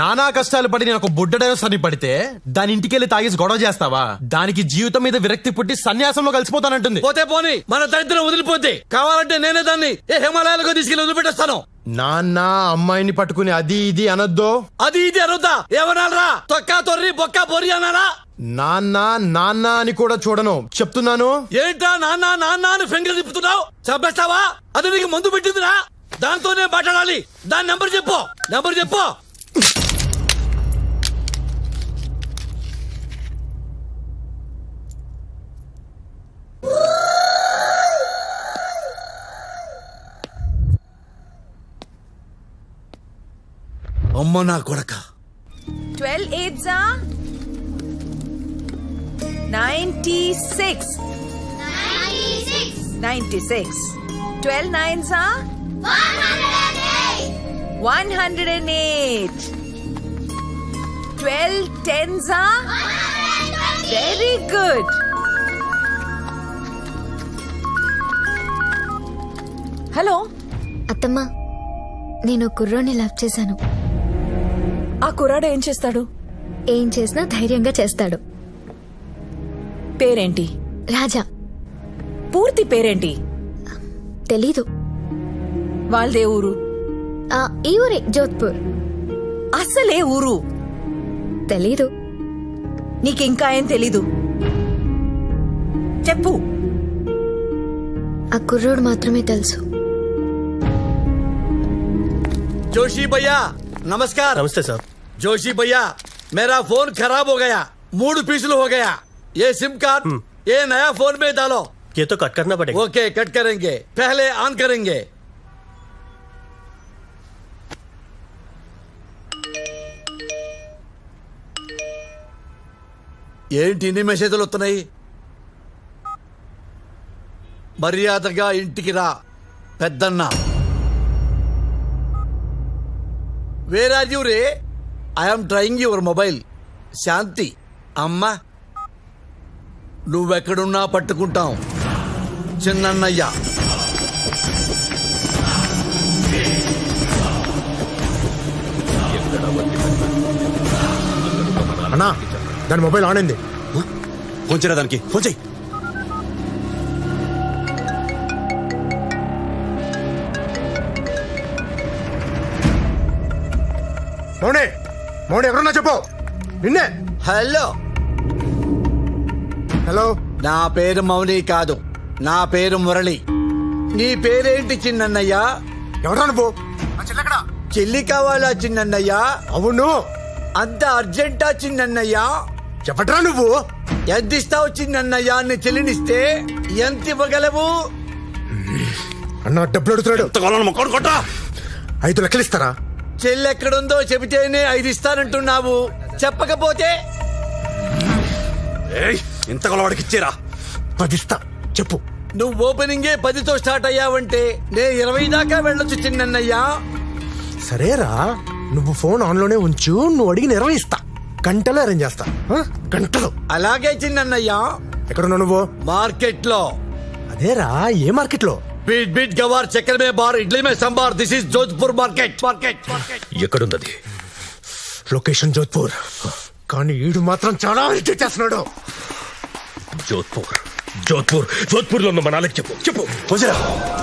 నానా కష్టాలు పడి నేను ఒక బుడ్డడైన సన్ని పడితే దాని ఇంటికెళ్ళి తాగేసి గొడవ చేస్తావా? దానికి జీవితం మీద విరక్తి పుట్టి సన్యాసంలో కలిసిపోతానంటుంది. పోతే పోని మన దరిద్రం వదిలిపోతే కావాలంటే నేనే దాన్ని ఏ హిమాలయాలకు తీసుకెళ్ళి వదిలిపెట్టేస్తాను. నాన్న అమ్మాయిని పట్టుకుని అది ఇది అనొద్దు. అది ఇది అరుద్దా ఏమనాలరా? తొక్క తొర్రి బొక్క బొర్రి అన్నారా నాన్న నాన్న అని కూడా చూడను. చెప్తున్నాను. ఏంటా నాన్న నాన్న అని ఫింగర్ తిప్పుతున్నావు? చంపేస్తావా? అది నీకు మందు పెట్టిందిరా? దాంతోనే మాట్లాడాలి. దాని నెంబర్ చెప్పు. నెంబర్ చెప్పు. అమ్మ నా కొడక twelve eight ninety six ninety six twelve nine saw one hundred and eight twelve ten very good hello అత్తమ్మా నేను కుర్రోని లవ్ చేశాను. ఆ కుర్రాడు ఏం చేస్తాడు ఏం చేసినా ధైర్యంగా చేస్తాడు పేరేంటి రాజా పూర్తి పేరేంటి తెలీదు వాళ్ళదే ఊరు ఆ, ఈ ఊరే జోధ్పూర్ అసలే ఊరు తెలీదు నీకింకా ఏం తెలీదు చెప్పు ఆ కుర్రోడు మాత్రమే తెలుసు जोशी भैया नमस्कार नमस्ते साहब जोशी भैया मेरा फोन खराब हो गया मूड पिछल हो गया ये सिम कार्ड ये नया फोन में डालो ये तो कट करना पड़ेगा ओके कट करेंगे पहले ऑन करेंगे ఏంటి ఇన్ని మెసేజ్లు వస్తున్నాయి మర్యాదగా ఇంటికి రా పెద్దన్న where are you ray I'm trying your mobile Shanti అమ్మా నువ్వెక్కడున్నా పట్టుకుంటాం. చిన్నన్నయ్య. అన్నా దాని మొబైల్ ఆన్ అయింది. ఫోన్ చేయరా దానికి? ఫోన్ చెయ్యి నిన్నే. హలో. హలో. నా పేరు మౌని కాదు. నా పేరు మురళి. నీ పేరేంటి చిన్నన్నయ్య? ఎవరా నువ్వు? చెల్లి కావాలా చిన్నన్నయ్య? అవును. అంత అర్జెంటా చిన్నన్నయ్య? చెప్పట్రా నువ్వు? ఎంత ఇస్తావు చిన్నన్నయ్య నీ చెల్లినిస్తే ఎంత ఇవ్వగలవు? అన్న డబ్బులు అడుగుతున్నాడు. ఐదు లెక్కలు ఇస్తారా? చెల్లి ఎక్కడుందో చెబితేనే ఐదు ఇస్తానంటున్నావు. చెప్పకపోతే? ఇంత కొలవాడికి ఇచ్చేరా పదిస్తా చెప్పు. నువ్వు ఓపెనింగే పదితో స్టార్ట్ అయ్యావంటే నే ఇరవై దాకా వెళ్ళొచ్చు చిన్నయ్యా సరేరా నువ్వు ఫోన్ ఆన్లోనే ఉంచు నువ్వు అడిగి నిర్వహిస్తా కంటలో అరేంజ్ చేస్తా. కంటలో అలాగే చిన్నయ్యా ఎక్కడ నువ్వు? మార్కెట్లో అదేరా ఏ మార్కెట్లో బీట్ బీట్ గవార్ చక్కెర మే బార్ ఇడ్లీ మే sambar this is Jodhpur market market. ఎక్కడుందది? Location Jodhpur. కానీ ఈడు మాత్రం చాలా ఇరిటేట్ చేస్తున్నాడు. జోధ్పూర్. జోధ్పూర్. జోధ్పూర్లో ఉన్న మనాలకి చెప్పు. చెప్పు. చేయరా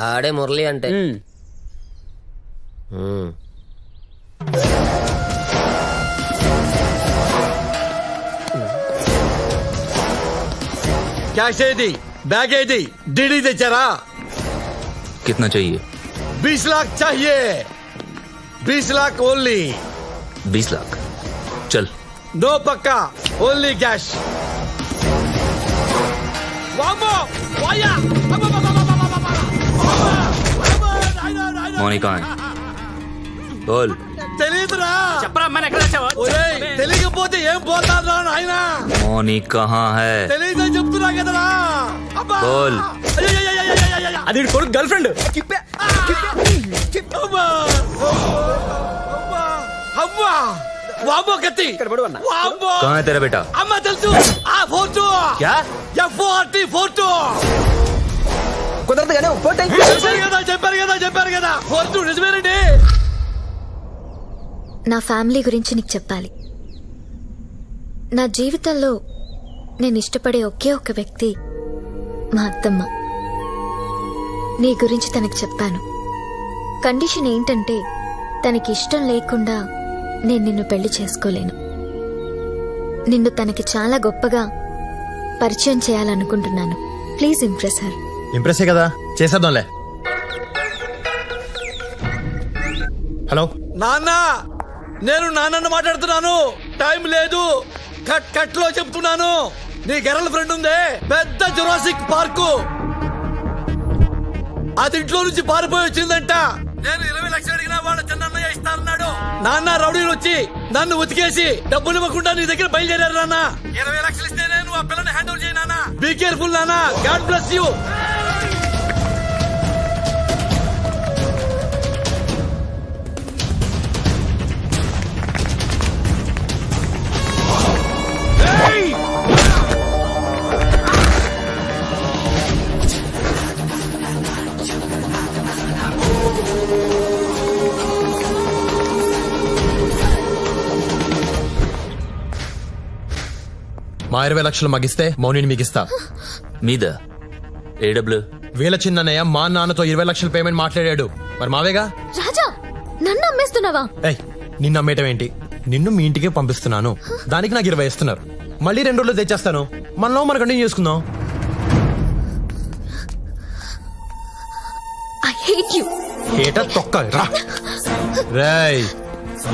ఆడే మురళి అంటే. कैश दी बैग दी डीडी తెచ్చారా कितना चाहिए बीस लाख चाहिए बीस लाख ओनली बीस लाख चल नो पक्का ओनली कैश वामो वाया मौनी कहाँ है बोल తెలియదురా ఒరేయ్, తెలియకపోతే ఏం పోతారా నాయనా मौनी कहाँ है తెలియదని చెప్తున్నా కదరా అబ్బా! బోల్. అయ్యయ్యయ్యయ్యయ్యయ్యయ్య! అది కొడుకు గర్ల్ ఫ్రెండ్ అమ్మా! అమ్మా! అమ్మా! వామ్మో కత్తి వామ్మో कहाँ है तेरा बेटा అమ్మ తెలుసు ఆ ఫోర్టు क्या ఎఫ్ఓఆర్టీ ఫోర్టు కుదరదు కానీ ఒక ఫోటో చెప్పారు కదా చెప్పారు కదా చెప్పారు కదా ఫోర్టు నిజమేనండి నా ఫ్యామిలీ గురించి నీకు చెప్పాలి నా జీవితంలో నేను ఇష్టపడే ఒకే ఒక వ్యక్తి మా అత్తమ్మ. నీ గురించి తనకు చెప్పాను కండిషన్ ఏంటంటే తనకి ఇష్టం లేకుండా నేను నిన్ను పెళ్ళి చేసుకోలేను. నిన్ను తనకి చాలా గొప్పగా పరిచయం చేయాలనుకుంటున్నాను. Please impress her. ఇంప్రెసే కదా? చేసేద్దాంలే. హలో? నాన్న! నేను నాన్నను మాట్లాడుతున్నాను. టైం లేదు. కట్ కట్లో చెప్తున్నాను. నీ గర్ల్ ఫ్రెండ్ ఉందే. పెద్ద జురాసిక్ పార్కు అది ఇంట్లో నుంచి పారిపోయి వచ్చిందంట. నేను ఇరవై లక్షలు అడిగినా వాళ్ళ చిన్నయ్య ఇస్తానన్నాడు. నాన్న రౌడీలు వచ్చి నన్ను ఉతికేసి డబ్బులు ఇవ్వకుండా నీ దగ్గర బయలుదేరారు నాన్న. ఇరవై లక్షలు ఇస్తే నేను ఆ పిల్లని హ్యాండిల్ చేయనా బీ కేర్ఫుల్ నాన్న. గాడ్ బ్లెస్ యూ మా ఇరవై లక్షలు మగిస్తే మౌనిని మీకు ఇస్తా మీద ఏడబ్ల్యూ వీళ్ళ చిన్నయ్య మా నాన్నతో ఇరవై లక్షల పేమెంట్ మాట్లాడాడు. మరి మావేగా? రాజా నన్ను అమ్మేస్తున్నావా? ఏయ్ నిన్ను అమ్మేయటం ఏంటి? నిన్ను మీ ఇంటికే పంపిస్తున్నాను. దానికి నాకు ఇరవై ఇస్తున్నారు మళ్ళీ రెండు రోజులు తెచ్చేస్తాను. మనలో మనం కంటిన్యూ చేసుకుందాం. ఏట తొక్క రా. రేయ్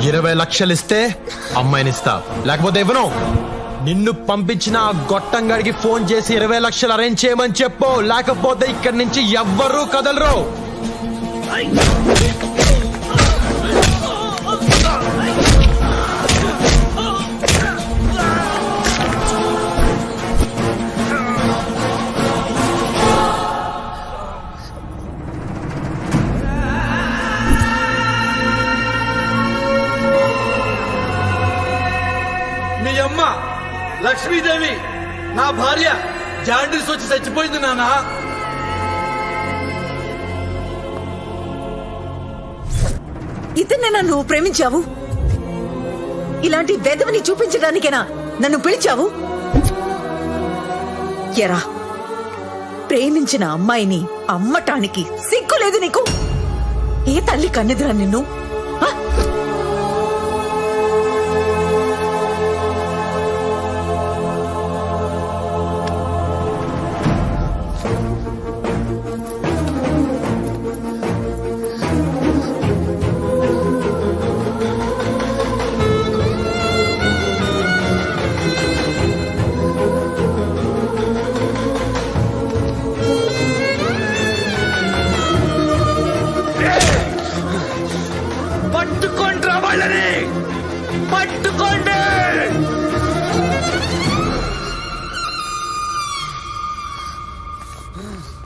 ఇరవై లక్షలు ఇస్తే అమ్మాయిని ఇస్తా. లేకపోతే ఇవ్వను. నిన్ను పంపించిన ఆ గొట్టంగాడికి ఫోన్ చేసి ఇరవై లక్షలు అరేంజ్ చేయమని చెప్పు. లేకపోతే ఇక్కడి నుంచి ఎవ్వరూ కదలరు. మీ అమ్మ లక్ష్మీదేవి నా భార్య జాండీస్ వచ్చి చచ్చిపోయింది నానా ఇతన్నేనా నువ్వు ప్రేమించావు? ఇలాంటి వెధవని చూపించడానికేనా నన్ను పిలిచావు? ఎరా ప్రేమించిన అమ్మాయిని అమ్మటానికి సిగ్గు లేదు నీకు? ఏ తల్లి కన్నెదురా నిన్ను? ఆ? Ugh.